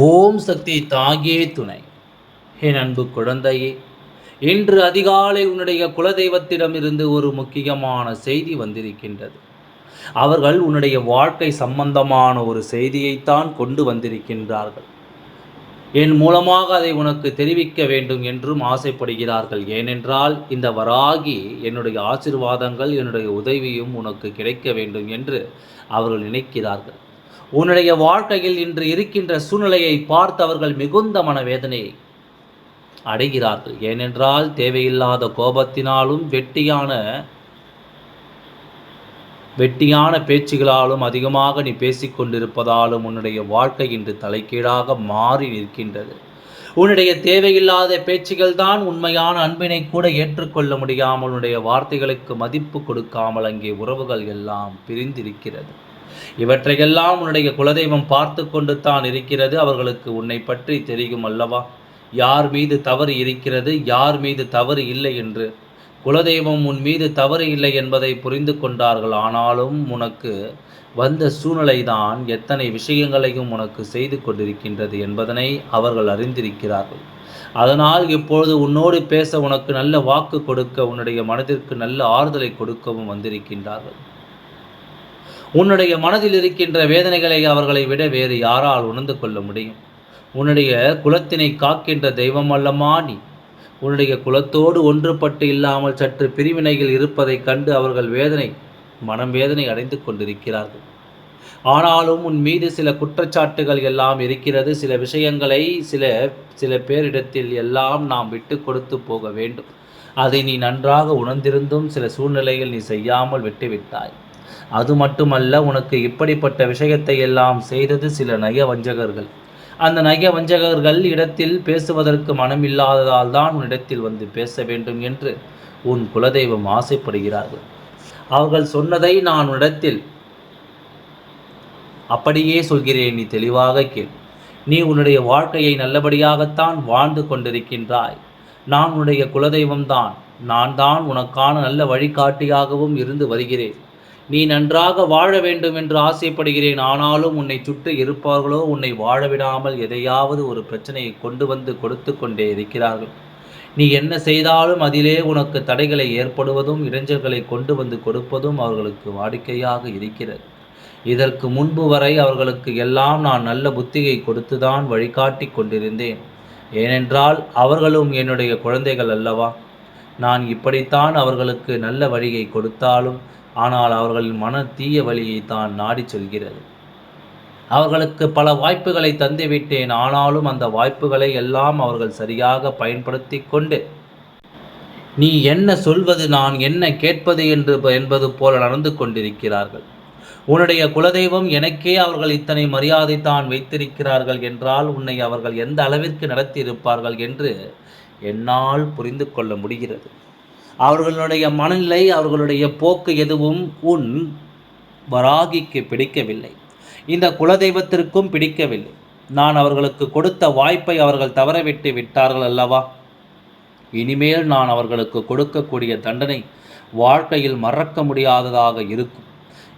ஓம் சக்தி தாகியே துணை. என் அன்பு குழந்தையே இன்று அதிகாலை உன்னுடைய குலதெய்வத்திடமிருந்து ஒரு முக்கியமான செய்தி வந்திருக்கின்றது. அவர்கள் உன்னுடைய வாழ்க்கை சம்பந்தமான ஒரு செய்தியைத்தான் கொண்டு வந்திருக்கின்றார்கள். என் மூலமாக அதை உனக்கு தெரிவிக்க வேண்டும் என்றும் ஆசைப்படுகிறார்கள். ஏனென்றால் இந்த வராகி என்னுடைய ஆசிர்வாதங்கள் என்னுடைய உதவியும் உனக்கு கிடைக்க வேண்டும் என்று அவர்கள் நினைக்கிறார்கள். உன்னுடைய வாழ்க்கையில் இன்று இருக்கின்ற சூழ்நிலையை பார்த்தவர்கள் மிகுந்த மனவேதனையை அடைகிறார்கள். ஏனென்றால் தேவையில்லாத கோபத்தினாலும் வெட்டியான வெட்டியான பேச்சுகளாலும் அதிகமாக நீ பேசிக்கொண்டிருப்பதாலும் உன்னுடைய வாழ்க்கை இன்று தலைக்கீழாக மாறி நிற்கின்றது. உன்னுடைய தேவையில்லாத பேச்சுகள் தான் உண்மையான அன்பினை கூட ஏற்றுக்கொள்ள முடியாமல் உன்னுடைய வார்த்தைகளுக்கு மதிப்பு கொடுக்காமல் அங்கே உறவுகள் எல்லாம் பிரிந்திருக்கிறது. இவற்றையெல்லாம் உன்னுடைய குலதெய்வம் பார்த்து கொண்டு தான் இருக்கிறது. அவர்களுக்கு உன்னை பற்றி தெரியும் அல்லவா? யார் மீது தவறு இருக்கிறது? யார் மீது தவறு இல்லை என்று. குலதெய்வம் உன் மீது தவறு இல்லை என்பதை புரிந்து கொண்டார்கள். ஆனாலும் உனக்கு வந்த சூழ்நிலைதான் எத்தனை விஷயங்களையும் உனக்கு செய்து கொண்டிருக்கின்றது என்பதனை அவர்கள் அறிந்திருக்கிறார்கள். அதனால் இப்பொழுது உன்னோடு பேச உனக்கு நல்ல வாக்கு கொடுக்க உன்னுடைய மனதிற்கு நல்ல ஆறுதலை கொடுக்கவும் வந்திருக்கின்றார்கள். உன்னுடைய மனதில் இருக்கின்ற வேதனைகளை அவர்களை விட வேறு யாரால் உணர்ந்து கொள்ள முடியும்? உன்னுடைய குலத்தினை காக்கின்ற தெய்வம் அல்லமா நீ? உன்னுடைய குலத்தோடு ஒன்றுபட்டு இல்லாமல் சற்று பிரிவினைகள் இருப்பதைக் கண்டு அவர்கள் வேதனை மனம் வேதனை அடைந்து கொண்டிருக்கிறார்கள். ஆனாலும் உன் மீது சில குற்றச்சாட்டுகள் எல்லாம் இருக்கிறது. சில விஷயங்களை சில சில பேரிடத்தில் எல்லாம் நாம் விட்டு கொடுத்து போக வேண்டும். அதை நீ நன்றாக உணர்ந்திருந்தும் சில சூழ்நிலையில் நீ செய்யாமல் விட்டுவிட்டாய். அது மட்டுமல்ல உனக்கு இப்படிப்பட்ட விஷயத்தை எல்லாம் செய்தது சில நய வஞ்சகர்கள் அந்த நய வஞ்சகர்கள் இடத்தில் பேசுவதற்கு மனம் இல்லாததால் தான் உன்னிடத்தில் வந்து பேச வேண்டும் என்று உன் குலதெய்வம் ஆசைப்படுகிறார்கள். அவர்கள் சொன்னதை நான் உன்னிடத்தில் அப்படியே சொல்கிறேன் நீ தெளிவாக கேள். நீ உன்னுடைய வாழ்க்கையை நல்லபடியாகத்தான் வாழ்ந்து கொண்டிருக்கின்றாய். நான் உன்னுடைய குலதெய்வம்தான் நான் தான் உனக்கான நல்ல வழிகாட்டியாகவும் இருந்து வருகிறேன். நீ நன்றாக வாழ வேண்டும் என்று ஆசைப்படுகிறேன். ஆனாலும் உன்னை சுற்றி இருப்பார்களோ உன்னை வாழ விடாமல் எதையாவது ஒரு பிரச்சனையை கொண்டு வந்து கொடுத்து கொண்டே இருக்கிறார்கள். நீ என்ன செய்தாலும் அதிலே உனக்கு தடைகளை ஏற்படுவதும் இடைஞ்சல்களை கொண்டு வந்து கொடுப்பதும் அவர்களுக்கு வாடிக்கையாக இருக்கிறது. இதற்கு முன்பு வரை அவர்களுக்கு எல்லாம் நான் நல்ல புத்தியை கொடுத்துதான் வழிகாட்டி கொண்டிருந்தேன். ஏனென்றால் அவர்களும் என்னுடைய குழந்தைகள் அல்லவா? நான் இப்படித்தான் அவர்களுக்கு நல்ல வழியை கொடுத்தாலும் ஆனால் அவர்களின் மன தீய வழியை தான் நாடி செல்கிறது. அவர்களுக்கு பல வாய்ப்புகளை தந்துவிட்டேன் ஆனாலும் அந்த வாய்ப்புகளை எல்லாம் அவர்கள் சரியாக பயன்படுத்தி கொண்டு நீ என்ன சொல்வது நான் என்ன கேட்பது என்று என்பது போல நடந்து கொண்டிருக்கிறார்கள். உன்னுடைய குலதெய்வம் எனக்கே அவர்கள் இத்தனை மரியாதை தான் வைத்திருக்கிறார்கள் என்றால் உன்னை அவர்கள் எந்த அளவிற்கு நடத்தியிருப்பார்கள் என்று என்னால் புரிந்து கொள்ள முடிகிறது. அவர்களுடைய மனநிலை அவர்களுடைய போக்கு எதுவும் உன் வராகிக்கு பிடிக்கவில்லை. இந்த குலதெய்வத்திற்கும் பிடிக்கவில்லை. நான் அவர்களுக்கு கொடுத்த வாய்ப்பை அவர்கள் தவறவிட்டு விட்டார்கள் அல்லவா? இனிமேல் நான் அவர்களுக்கு கொடுக்கக்கூடிய தண்டனை வாழ்க்கையில் மறக்க முடியாததாக இருக்கும்.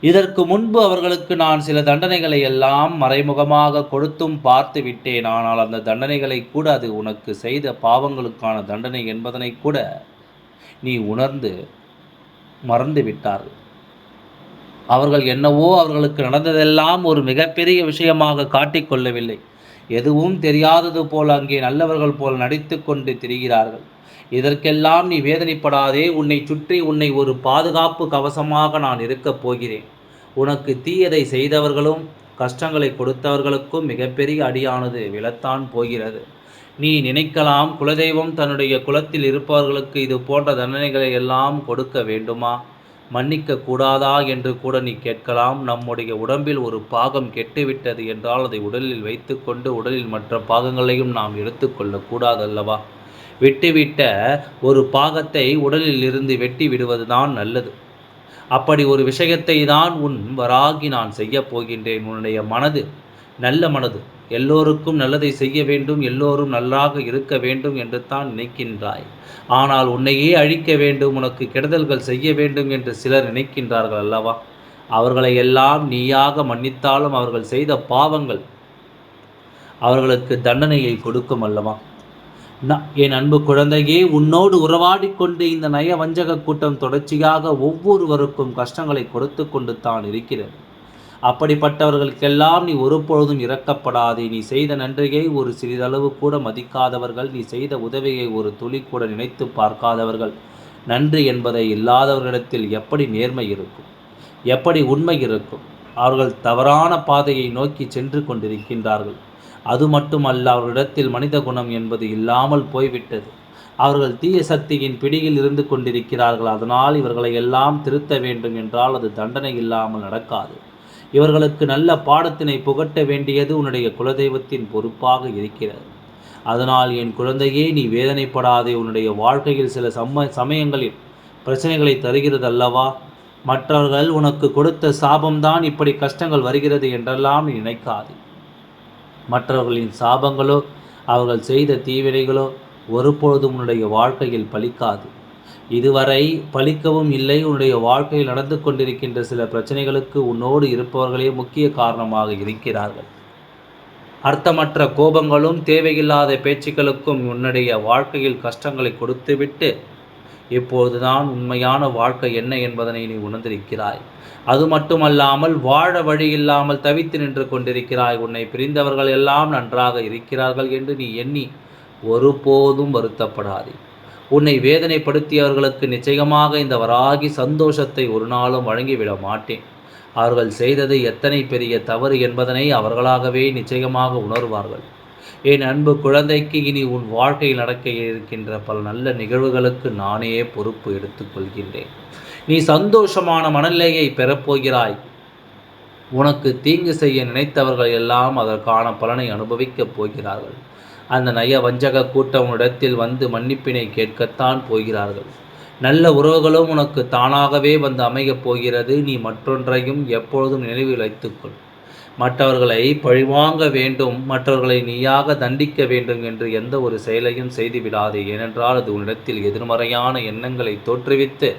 இதற்கு முன்பு அவர்களுக்கு நான் சில தண்டனைகளை எல்லாம் மறைமுகமாக கொடுத்தும் பார்த்து விட்டேன். ஆனால் அந்த தண்டனைகளை கூட அது உனக்கு செய்த பாவங்களுக்கான தண்டனை என்பதனை கூட நீ உணர்ந்து மறந்து விட்டார்கள். அவர்கள் என்னவோ அவர்களுக்கு நடந்ததெல்லாம் ஒரு மிகப்பெரிய விஷயமாக காட்டிக்கொள்ளவில்லை எதுவும் தெரியாதது போல் அங்கே நல்லவர்கள் போல் நடித்து கொண்டு திரிகிறார்கள். இதற்கெல்லாம் நீ வேதனைப்படாதே. உன்னை சுற்றி உன்னை ஒரு பாதுகாப்பு கவசமாக நான் இருக்கப் போகிறேன். உனக்கு தீயதை செய்தவர்களும் கஷ்டங்களை கொடுத்தவர்களுக்கும் மிகப்பெரிய அடியானது விழத்தான் போகிறது. நீ நினைக்கலாம் குலதெய்வம் தன்னுடைய குலத்தில் இருப்பவர்களுக்கு இது போன்ற தண்டனைகளை எல்லாம் கொடுக்க வேண்டுமா? மன்னிக்க கூடாதா என்று கூட நீ கேட்கலாம். நம்முடைய உடம்பில் ஒரு பாகம் கெட்டுவிட்டது என்றால் அதை உடலில் வைத்துக்கொண்டு உடலில் மற்ற பாகங்களையும் நாம் எடுத்துக்கொள்ள கூடாதல்லவா விட்டுவிட்ட ஒரு பாகத்தை உடலில் இருந்து வெட்டி விடுவதுதான் நல்லது. அப்படி ஒரு விஷயத்தை தான் உன் வராகி நான் செய்யப் போகின்றேன். உன்னுடைய மனது நல்ல மனது எல்லோருக்கும் நல்லதை செய்ய வேண்டும் எல்லோரும் நல்லாக இருக்க வேண்டும் என்று தான் நினைக்கின்றாய். ஆனால் உன்னையே அழிக்க வேண்டும் உனக்கு கெடுதல்கள் செய்ய வேண்டும் என்று சிலர் நினைக்கின்றார்கள் அல்லவா? அவர்களை எல்லாம் நீயாக மன்னித்தாலும் அவர்கள் செய்த பாவங்கள் அவர்களுக்கு தண்டனையை கொடுக்கும் அல்லவா? என் அன்பு குழந்தையே உன்னோடு உறவாடி கொண்டு இந்த நய வஞ்சக கூட்டம் தொடர்ச்சியாக ஒவ்வொருவருக்கும் கஷ்டங்களை கொடுத்து கொண்டு தான் இருக்கிறது அப்படிப்பட்டவர்களுக்கெல்லாம் நீ ஒருபொழுதும் இறக்கப்படாதே நீ செய்த நன்றியை ஒரு சிறிதளவு கூட மதிக்காதவர்கள் நீ செய்த உதவியை ஒரு துளி கூட நினைத்து பார்க்காதவர்கள். நன்றி என்பதை இல்லாதவர்களிடத்தில் எப்படி நேர்மை இருக்கும்? எப்படி உண்மை இருக்கும்? அவர்கள் தவறான பாதையை நோக்கி சென்று கொண்டிருக்கின்றார்கள். அது மட்டுமல்ல அவர்களிடத்தில் மனித குணம் என்பது இல்லாமல் போய்விட்டது. அவர்கள் தீய சக்தியின் பிடியில் இருந்து கொண்டிருக்கிறார்கள். அதனால் இவர்களை எல்லாம் திருத்த வேண்டும் என்றால் அது தண்டனை இல்லாமல் நடக்காது. இவர்களுக்கு நல்ல பாடத்தினை புகட்ட வேண்டியது உன்னுடைய குலதெய்வத்தின் பொறுப்பாக இருக்கிறது. அதனால் என் குழந்தையே நீ வேதனைப்படாதே. உன்னுடைய வாழ்க்கையில் சில சம சமயங்களில் பிரச்சனைகளை தருகிறது அல்லவா மற்றவர்கள் உனக்கு கொடுத்த சாபம்தான் இப்படி கஷ்டங்கள் வருகிறது என்றெல்லாம் நீ நினைக்காது. மற்றவர்களின் சாபங்களோ அவர்கள் செய்த தீவினைகளோ ஒருபொழுதும் உன்னுடைய வாழ்க்கையில் பலிக்காது. இதுவரை பலிக்கவும் இல்லை. உன்னுடைய வாழ்க்கையில் நடந்து கொண்டிருக்கின்ற சில பிரச்சனைகளுக்கு உன்னோடு இருப்பவர்களே முக்கிய காரணமாக இருக்கிறார்கள். அர்த்தமற்ற கோபங்களும் தேவையில்லாத பேச்சுக்களுக்கும் உன்னுடைய வாழ்க்கையில் கஷ்டங்களை கொடுத்துவிட்டு இப்போதுதான் உண்மையான வாழ்க்கை என்ன என்பதனை நீ உணர்ந்திருக்கிறாய். அது மட்டுமல்லாமல் வாழ வழி இல்லாமல் தவித்து நின்று கொண்டிருக்கிறாய். உன்னை பிரிந்தவர்கள் எல்லாம் நன்றாக இருக்கிறார்கள் என்று நீ எண்ணி ஒருபோதும் வருத்தப்படாதே. உன்னை வேதனைப்படுத்தியவர்களுக்கு நிச்சயமாக இந்த வராகி சந்தோஷத்தை ஒரு நாளும் வழங்கிவிட மாட்டேன். அவர்கள் செய்தது எத்தனை பெரிய தவறு என்பதனை அவர்களாகவே நிச்சயமாக உணர்வார்கள். என் அன்பு குழந்தைக்கு இனி உன் வாழ்க்கையில் நடக்க இருக்கின்ற பல நல்ல நிகழ்வுகளுக்கு நானே பொறுப்பு எடுத்துக்கொள்கின்றேன். நீ சந்தோஷமான மனநிலையை பெறப்போகிறாய். உனக்கு தீங்கு செய்ய நினைத்தவர்கள் எல்லாம் அதற்கான பலனை அனுபவிக்கப் போகிறார்கள். அந்த நய வஞ்சக கூட்டம் இடத்தில் வந்து மன்னிப்பினை கேட்கத்தான் போகிறார்கள். நல்ல உறவுகளும் உனக்கு தானாகவே வந்து அமையப் போகிறது. நீ மற்றொன்றையும் எப்பொழுதும் நினைவில் வைத்துக்கொள். மற்றவர்களை பழிவாங்க வேண்டும். மற்றவர்களை நீயாக தண்டிக்க வேண்டும் என்று எந்த ஒரு செயலையும் செய்துவிடாதே ஏனென்றால் அது உன்னிடத்தில் எதிர்மறையான எண்ணங்களை தோற்றுவித்து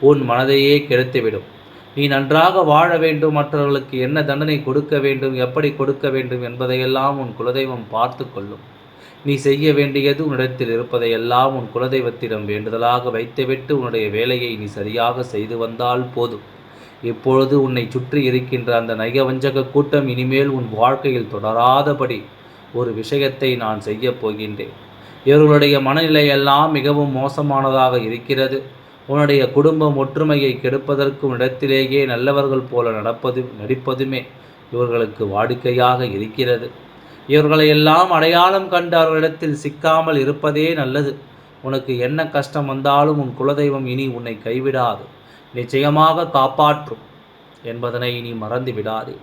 உன் மனதையே கெடுத்துவிடும். நீ நன்றாக வாழ வேண்டும். மற்றவர்களுக்கு என்ன தண்டனை கொடுக்க வேண்டும்? எப்படி கொடுக்க வேண்டும் என்பதையெல்லாம் உன் குலதெய்வம் பார்த்து கொள்ளும். நீ செய்ய வேண்டியது உன்னிடத்தில் இருப்பதையெல்லாம் உன் குலதெய்வத்திடம் வேண்டுதலாக வைத்துவிட்டு உன்னுடைய வேலையை நீ சரியாக செய்து வந்தால் போதும். இப்பொழுது உன்னை சுற்றி இருக்கின்ற அந்த நயவஞ்சக கூட்டம் இனிமேல் உன் வாழ்க்கையில் தொடராதபடி ஒரு விஷயத்தை நான் செய்யப் போகின்றேன். இவர்களுடைய மனநிலையெல்லாம் மிகவும் மோசமானதாக இருக்கிறது. உன்னுடைய குடும்பம் ஒற்றுமையை கெடுப்பதற்கும் இடத்திலேயே நல்லவர்கள் போல நடப்பது நடிப்பதுமே இவர்களுக்கு வாடிக்கையாக இருக்கிறது. இவர்களை எல்லாம் அடையாளம் கண்டு அவர்களிடத்தில் சிக்காமல் இருப்பதே நல்லது. உனக்கு என்ன கஷ்டம் வந்தாலும் உன் குலதெய்வம் இனி உன்னை கைவிடாது. நிச்சயமாக காப்பாற்றும் என்பதனை இனி மறந்து விடாதே.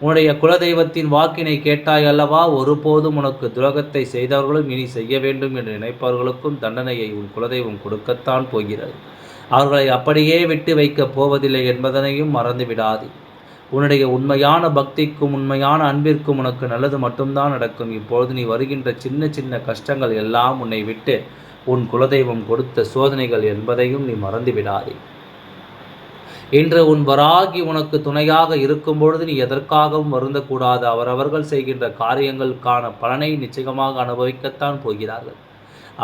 உன்னுடைய குலதெய்வத்தின் வாக்கினை கேட்டாய் அல்லவா? ஒருபோதும் உனக்கு துரோகத்தை செய்தவர்களும் இனி செய்ய வேண்டும் என்று நினைப்பவர்களுக்கும் தண்டனையை உன் குலதெய்வம் கொடுக்கத்தான் போகிறது. அவர்களை அப்படியே விட்டு வைக்கப் போவதில்லை என்பதனையும் மறந்து விடாது. உன்னுடைய உண்மையான பக்திக்கும் உண்மையான அன்பிற்கும் உனக்கு நல்லது மட்டும்தான் நடக்கும். இப்பொழுது நீ வருகின்ற சின்ன சின்ன கஷ்டங்கள் எல்லாம் உன்னை விட்டு உன் குலதெய்வம் கொடுத்த சோதனைகள் என்பதையும் நீ மறந்து விடாதே இன்று உன் வராகி உனக்கு துணையாக இருக்கும் பொழுது நீ எதற்காகவும் வருந்தக்கூடாது. அவரவர்கள் செய்கின்ற காரியங்களுக்கான பலனை நிச்சயமாக அனுபவிக்கத்தான் போகிறார்கள்.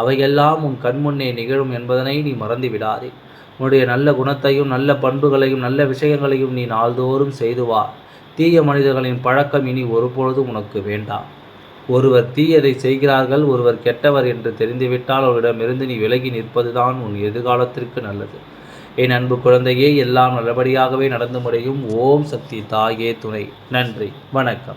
அவையெல்லாம் உன் கண்முன்னே நிகழும் என்பதனை நீ மறந்து விடாதே உன்னுடைய நல்ல குணத்தையும் நல்ல பண்புகளையும் நல்ல விஷயங்களையும் நீ நாள்தோறும் செய்து வா. தீய மனிதர்களின் பழக்கம் இனி ஒருபொழுதும் உனக்கு வேண்டாம். ஒருவர் தீயதை செய்கிறார்கள் ஒருவர் கெட்டவர் என்று தெரிந்துவிட்டால் அவரிடமிருந்து நீ விலகி நிற்பதுதான் உன் எதிர்காலத்திற்கு நல்லது. என் அன்பு குழந்தையே எல்லாம் நல்லபடியாகவே நடந்து முடியும். ஓம் சக்தி தாயே துணை. நன்றி. வணக்கம்.